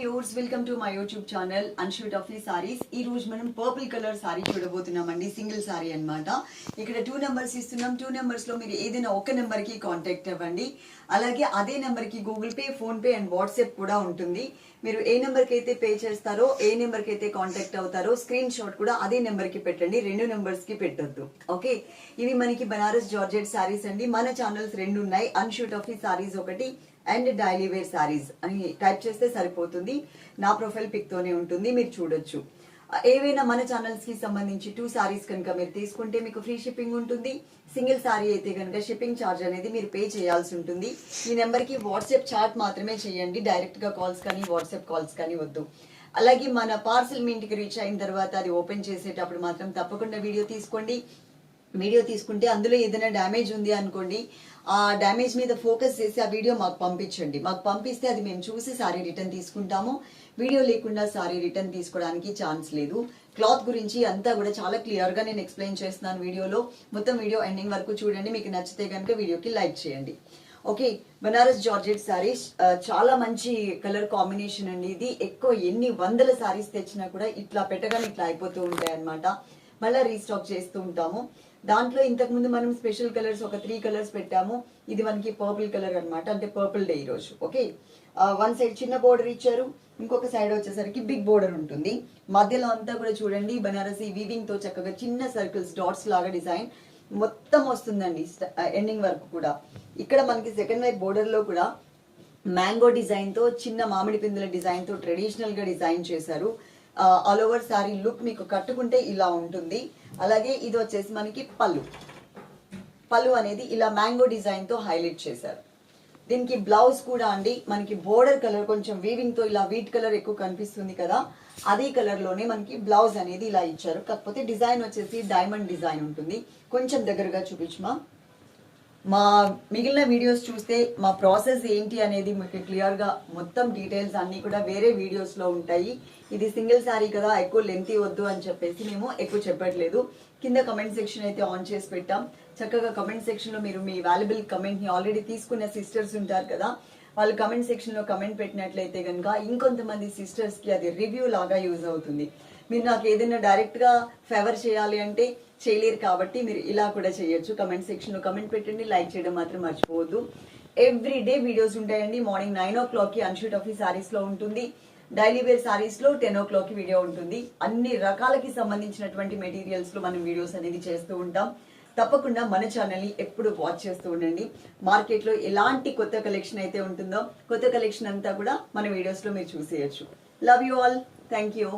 Viewers welcome to my YouTube channel అన్షూట్ of saris. ఈ రోజు మనం పర్పుల్ కలర్ సారీ చూడబోతున్నామండి సింగిల్ సారీ అనమాట ఇక్కడ టూ నెంబర్స్ ఇస్తున్నాం. టూ నెంబర్స్లో మీరు ఏదైనా ఒక నెంబర్కి కాంటాక్ట్ అవ్వండి. అలాగే అదే నెంబర్కి Google Pay PhonePe and WhatsApp కూడా ఉంటుంది. మీరు ఏ నెంబర్కి అయితే పే చేస్తారో ఏ నెంబర్కి అయితే కాంటాక్ట్ అవుతారో స్క్రీన్ షాట్ కూడా అదే నెంబర్కి పెట్టండి. రెండు నెంబర్స్కి పెట్టద్దు. పెట్టొద్దు ఓకే? ఇవి మనకి బనారస్ జార్జెట్ సారీస్ అండి. మన ఛానల్స్ రెండు ఉన్నాయి. అన్షూట్ ఆఫ్ సారీస్ ఒకటి అండ్ డైలీ వేర్ సారీస్ అని టైప్ చేస్తే సరిపోతుంది. నా ప్రొఫైల్ పిక్తోనే ఉంటుంది మీరు చూడొచ్చు. ఏవైనా మన ఛానల్స్కి సంబంధించి టూ సారీస్ కనుక మీరు తీసుకుంటే మీకు ఫ్రీ షిప్పింగ్ ఉంటుంది. సింగిల్ సారీ అయితే కనుక షిప్పింగ్ ఛార్జ్ అనేది మీరు పే చేయాల్సి ఉంటుంది. ఈ నెంబర్కి వాట్సాప్ చాట్ మాత్రమే చేయండి. డైరెక్ట్గా కాల్స్ కానీ వాట్సాప్ కాల్స్ కానీ వద్దు. అలాగే మన పార్సిల్ మీ ఇంటికి రీచ్ అయిన తర్వాత అది ఓపెన్ చేసేటప్పుడు మాత్రం తప్పకుండా వీడియో తీసుకోండి. వీడియో తీసుకుంటే అందులో ఏదైనా డ్యామేజ్ ఉంది అనుకోండి ఆ డ్యామేజ్ మీద ఫోకస్ చేసి ఆ వీడియో మాకు పంపించండి. మాకు పంపిస్తే అది మేము చూసి సారీ రిటర్న్ తీసుకుంటాము. వీడియో లేకుండా సారీ రిటర్న్ తీసుకోవడానికి ఛాన్స్ లేదు. క్లాత్ గురించి అంతా కూడా చాలా క్లియర్గా నేను ఎక్స్ప్లెయిన్ చేస్తున్నాను వీడియోలో. మొత్తం వీడియో ఎండింగ్ వరకు చూడండి. మీకు నచ్చితే కనుక వీడియోకి లైక్ చేయండి. ఓకే బనారస్ జార్జెట్ సారీస్ చాలా మంచి కలర్ కాంబినేషన్ అండి ఇది. ఎక్కువ ఎన్ని వందల సారీస్ తెచ్చినా కూడా ఇట్లా పెట్టగానే ఇట్లా అయిపోతూ ఉంటాయి అనమాట మళ్ళీ రీస్టాక్ చేస్తూ ఉంటాము. దాంట్లో ఇంతకు ముందు మనం స్పెషల్ కలర్స్ ఒక త్రీ కలర్స్ పెట్టాము. ఇది మనకి పర్పుల్ కలర్ అన్నమాట. అంటే పర్పుల్ డే ఈరోజు. ఓకే వన్ సైడ్ చిన్న బోర్డర్ ఇచ్చారు. ఇంకొక సైడ్ వచ్చేసరికి బిగ్ బోర్డర్ ఉంటుంది. మధ్యలో అంతా కూడా చూడండి. బనారసి వీవింగ్తో చక్కగా చిన్న సర్కిల్స్ డాట్స్ లాగా డిజైన్ మొత్తం వస్తుందండి. ఎండింగ్ వరకు కూడా. ఇక్కడ మనకి సెకండ్ వైపు బోర్డర్లో కూడా మ్యాంగో డిజైన్తో చిన్న మామిడి పిందుల డిజైన్తో ట్రెడిషనల్గా డిజైన్ చేశారు. ఆల్ ఓవర్ సారీ లుక్ మీకు కట్టుకుంటే ఇలా ఉంటుంది. అలాగే ఇది వచ్చేసి మనకి పళ్ళు. పళ్ళు అనేది ఇలా మ్యాంగో డిజైన్తో హైలైట్ చేశారు. దీనికి బ్లౌజ్ కూడా అండి మనకి బోర్డర్ కలర్ కొంచెం వీవింగ్తో ఇలా వీట్ కలర్ ఎక్కువ కనిపిస్తుంది కదా అదే కలర్లోనే మనకి బ్లౌజ్ అనేది ఇలా ఇచ్చారు. కాకపోతే డిజైన్ వచ్చేసి డైమండ్ డిజైన్ ఉంటుంది. కొంచెం దగ్గరగా చూపించమా? మా మిగిలిన వీడియోస్ చూస్తే మా ప్రాసెస్ ఏంటి అనేది మీకు క్లియర్గా మొత్తం డీటెయిల్స్ అన్నీ కూడా వేరే వీడియోస్లో ఉంటాయి. ఇది సింగిల్ శారీ కదా ఎక్కువ లెంతీ వద్దు అని చెప్పేసి మేము ఎక్కువ చెప్పట్లేదు. కింద కమెంట్ సెక్షన్ అయితే ఆన్ చేసి పెట్టాం. చక్కగా కమెంట్ సెక్షన్లో మీరు మీ వాల్యుబుల్ కమెంట్ని ఆల్రెడీ తీసుకున్న సిస్టర్స్ ఉంటారు కదా వాళ్ళు కమెంట్ సెక్షన్లో కమెంట్ పెట్టినట్లయితే కనుక ఇంకొంతమంది సిస్టర్స్కి అది రివ్యూ లాగా యూజ్ అవుతుంది. మీరు నాకు ఏదైనా డైరెక్ట్గా ఫేవర్ చేయాలి అంటే చేయలేరు కాబట్టి మీరు ఇలా కూడా చేయొచ్చు. కమెంట్ సెక్షన్లో కమెంట్ పెట్టండి. లైక్ చేయడం మాత్రం మర్చిపోవద్దు. ఎవ్రీ డే వీడియోస్ ఉంటాయండి. మార్నింగ్ నైన్ ఓ క్లాక్కి అన్షూట్ ఆఫీ శారీస్లో ఉంటుంది. డైలీ వేర్ శారీస్లో టెన్ ఓ క్లాక్కి వీడియో ఉంటుంది. అన్ని రకాలకి సంబంధించినటువంటి మెటీరియల్స్లో మనం వీడియోస్ అనేది చేస్తూ ఉంటాం. తప్పకుండా మన ఛానల్ని ఎప్పుడు వాచ్ చేస్తూ ఉండండి. మార్కెట్లో ఎలాంటి కొత్త కలెక్షన్ అయితే ఉంటుందో కొత్త కలెక్షన్ అంతా కూడా మన వీడియోస్లో మీరు చూసేయచ్చు. Love you all thank you